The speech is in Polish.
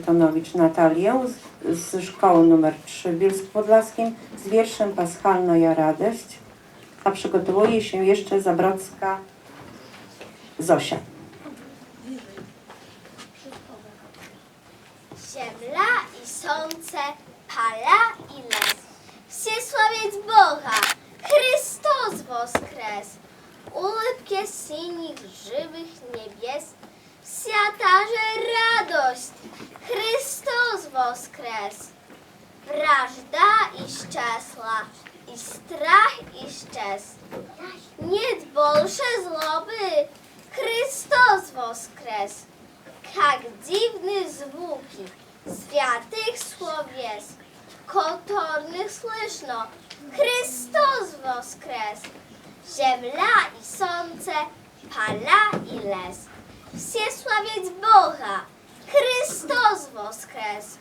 Tonowicz Natalię z, z szkoły numer 3 w Bielsku Podlaskim z wierszem Paschalna ja radość, a przygotowuje się jeszcze Zabrodzka Zosia. Ziemla i słońce, pala i les. Всесławiec Boga, Chrystus woskres. Улыбки синих живых Христос воскрес. Вражда исчезла, и страх исчез. Нет больше злобы, Христос воскрес. Как дивны звуки святых словес, которых слышно, Христос воскрес. Земля и солнце, поля и лес. Всесławiec Boga, Христос vós cresces.